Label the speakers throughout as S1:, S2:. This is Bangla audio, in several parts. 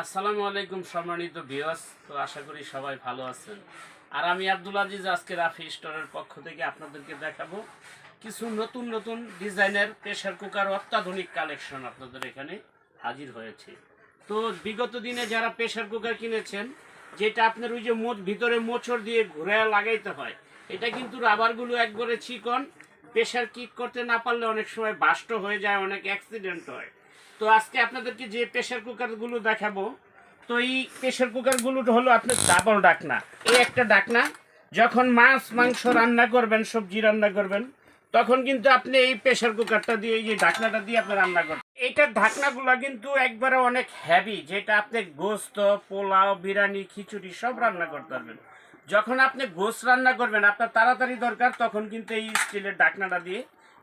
S1: আসসালামু আলাইকুম সম্মানিত ভিউয়ার্স, তো আশা করি সবাই ভালো আছেন। আর আমি আব্দুল আজিজ, আজকে রাফি স্টোরের পক্ষ থেকে আপনাদেরকে দেখাবো কিছু নতুন নতুন ডিজাইনের প্রেশার কুকার অত্যাধুনিক কালেকশন আপনাদের এখানে হাজির হয়েছে। তো বিগত দিনে যারা প্রেশার কুকার কিনেছেন, যেটা আপনার ওই যে মোট ভিতরে মোচড় দিয়ে ঘুরে লাগাইতে হয়, এটা কিন্তু রাবারগুলো একবারে চিকন প্রেশার কিক করতে না পারলে অনেক সময় বাষ্ট হয়ে যায়, অনেক অ্যাক্সিডেন্ট হয়। তো আজকে আপনাদেরকে যে প্রেশার কুকারগুলো দেখাবো, তো এই প্রেশার কুকারগুলো হলো আপনার ডাবল ডাকনা। এই একটা ডাকনা, যখন মাছ, মাংস রান্না করবেন, সবজি রান্না করবেন, তখন কিন্তু আপনি এই প্রেশার কুকারটা দিয়ে, এই যে ঢাকনাটা দিয়ে আপনি রান্না করবেন। এইটার ঢাকনাগুলো কিন্তু একবারে অনেক হ্যাভি যেটা আপনি গোস্ত, পোলাও, বিরিয়ানি, খিচুড়ি সব রান্না করতে পারবেন। যখন আপনি গোস্ত রান্না করবেন, আপনার তাড়াতাড়ি দরকার, তখন কিন্তু এই স্টিলের ঢাকনাটা দিয়ে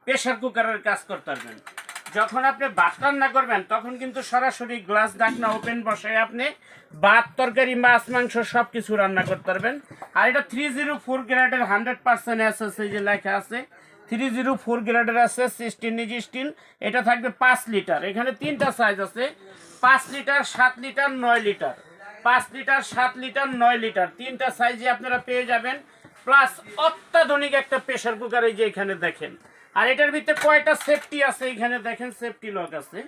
S1: প্রেশার কুকারের কাজ করতে পারবেন। যখন আপনি ভাত রান্না করবেন, তখন কিন্তু সরাসরি গ্লাস ঢাকনা ওপেন বসায় আপনি ভাত, তরকারি, মাছ, মাংস সব কিছু রান্না করতে পারবেন। আর এটা থ্রি জিরো ফোর গ্রেডের hundred percent S S A যে লেখা আছে থ্রি জিরো ফোর গ্রেডের আছে সিক্সটিন নিজ স্টিল এটা থাকবে পাঁচ লিটার। এখানে তিনটা সাইজ আছে, পাঁচ লিটার, সাত লিটার, নয় লিটার। পাঁচ লিটার, সাত লিটার, নয় লিটার। তিনটা সাইজে আপনারা পেয়ে যাবেন প্লাস অত্যাধুনিক একটা প্রেশার কুকার এই যে এখানে দেখেন। আর এটার ভিতরে কয়টা সেফটি আছে? এখানে দেখেন সেফটি লক আছে।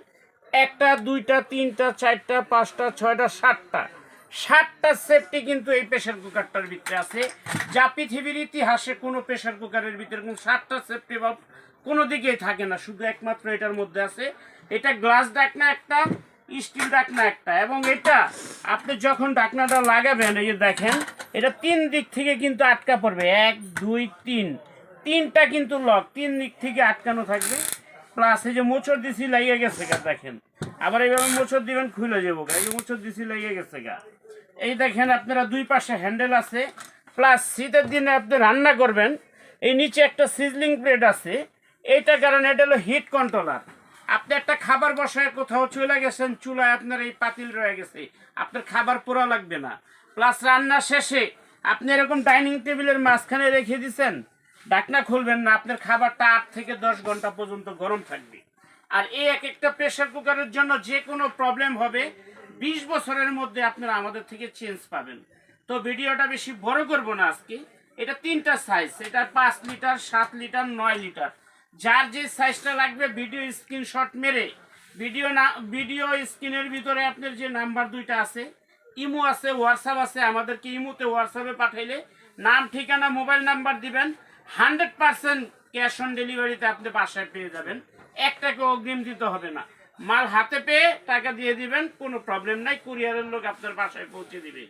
S1: একটা, দুইটা, তিনটা, চারটা, পাঁচটা, ছয়টা, সাতটা। সাতটা সেফটি কিন্তু এই প্রেশার কুকারটার ভিতরে আছে। যা পৃথিবীর ইতিহাসে কোনো প্রেশার কুকারের ভিতরে কোনো সাতটা সেফটি বা কোনো দিকেই থাকে না। শুধু একমাত্র এটার মধ্যে আছে। এটা গ্লাস ডাকনা একটা স্টিল ডাকনা একটা। এবং এটা আপনি যখন ডাকনাটা লাগাবেন, এই যে দেখেন, এটা তিন দিক থেকে কিন্তু আটকা পড়বে। এক, দুই, তিন। তিনটা কিন্তু লক তিন দিক থেকে আটকানো থাকবে। প্লাস এই যে মোচর দিছি লাগিয়ে গেছে গা, দেখেন। আবার এইভাবে মোচর দিবেন, খুলে যাব গা। এই যে মোচর দিছি লাগিয়ে গেছে গা। এই দেখেন আপনারা দুই পাশে হ্যান্ডেল আছে। প্লাস শীতের দিনে আপনি রান্না করবেন। এই নিচে একটা সিজলিং প্লেট আছে। এইটার কারণ এটা হলো হিট কন্ট্রোলার আপনি একটা খাবার বসায় কোথাও চলে গেছেন, চুলায় আপনার এই পাতিল রয়ে গেছে। আপনার খাবার পোড়া লাগবে না। প্লাস রান্না শেষে আপনি এরকম ডাইনিং টেবিলের মাঝখানে রেখে দিছেন ডাকনা খুলবেন না, আপনার খাবারটা আট থেকে দশ ঘণ্টা পর্যন্ত গরম থাকবে। আর এই এক একটা প্রেশার কুকারের জন্য যে কোনো প্রবলেম হবে, বিশ বছরের মধ্যে আপনারা আমাদের থেকে চেঞ্জ পাবেন। তো ভিডিওটা বেশি বড় করব না আজকে। এটা তিনটা সাইজ এটা পাঁচ লিটার সাত লিটার নয় লিটার যার যে সাইজটা লাগবে ভিডিও স্ক্রিনশট মেরে ভিডিও না ভিডিও স্ক্রিনের ভিতরে আপনার যে নাম্বার দুইটা আছে, ইমো আছে হোয়াটসঅ্যাপ আছে, আমাদেরকে ইমোতে হোয়াটসঅ্যাপে পাঠাইলে, নাম, ঠিকানা মোবাইল নাম্বার দিবেন। হান্ড্রেড পার্সেন্ট ক্যাশ অন ডেলিভারিতে আপনি বাসায় পেয়ে যাবেন। এক টাকা অগ্রিম দিতে হবে না। মাল হাতে পেয়ে টাকা দিয়ে দিবেন, কোনো প্রবলেম নাই, কুরিয়ারের লোক আপনার বাসায় পৌঁছে দিবে।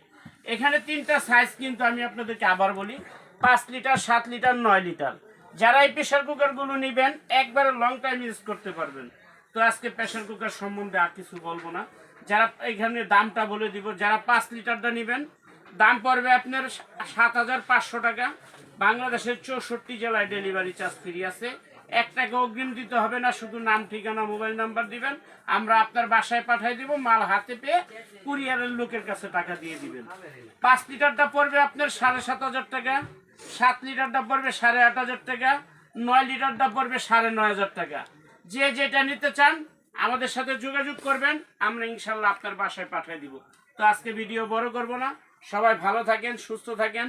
S1: এখানে তিনটা সাইজ কিন্তু আমি আপনাদেরকে আবার বলি, পাঁচ লিটার, সাত লিটার, নয় লিটার। যারা এই প্রেশার কুকারগুলো নেবেন, একবারে লং টাইম ইউজ করতে পারবেন। তো আজকে প্রেশার কুকার সম্বন্ধে আর কিছু বলব না। যারা এখানে দামটা বলে দিব, যারা পাঁচ লিটারটা নেবেন, দাম পড়বে আপনার সাত হাজার পাঁচশো টাকা। বাংলাদেশের চৌষট্টি জেলায় ডেলিভারি চার্জ ফ্রি আছে। এক অগ্রিম দিতে হবে না, শুধু নাম, ঠিকানা মোবাইল নাম্বার দিবেন। আমরা আপনার বাসায় পাঠিয়ে দিব, মাল হাতে পেয়ে কুরিয়ারের লোকের কাছে টাকা দিয়ে দিবেন। পাঁচ লিটারটা পড়বে আপনার সাড়ে সাত হাজার টাকা, সাত লিটারটা পড়বে সাড়ে আট হাজার টাকা, নয় লিটারটা পড়বে সাড়ে নয় হাজার টাকা। যে যেটা নিতে চান, আমাদের সাথে যোগাযোগ করবেন, আমরা ইনশাল্লাহ আপনার বাসায় পাঠিয়ে দিব। তো আজকে ভিডিও বড় করব না। সবাই ভালো থাকেন, সুস্থ থাকেন।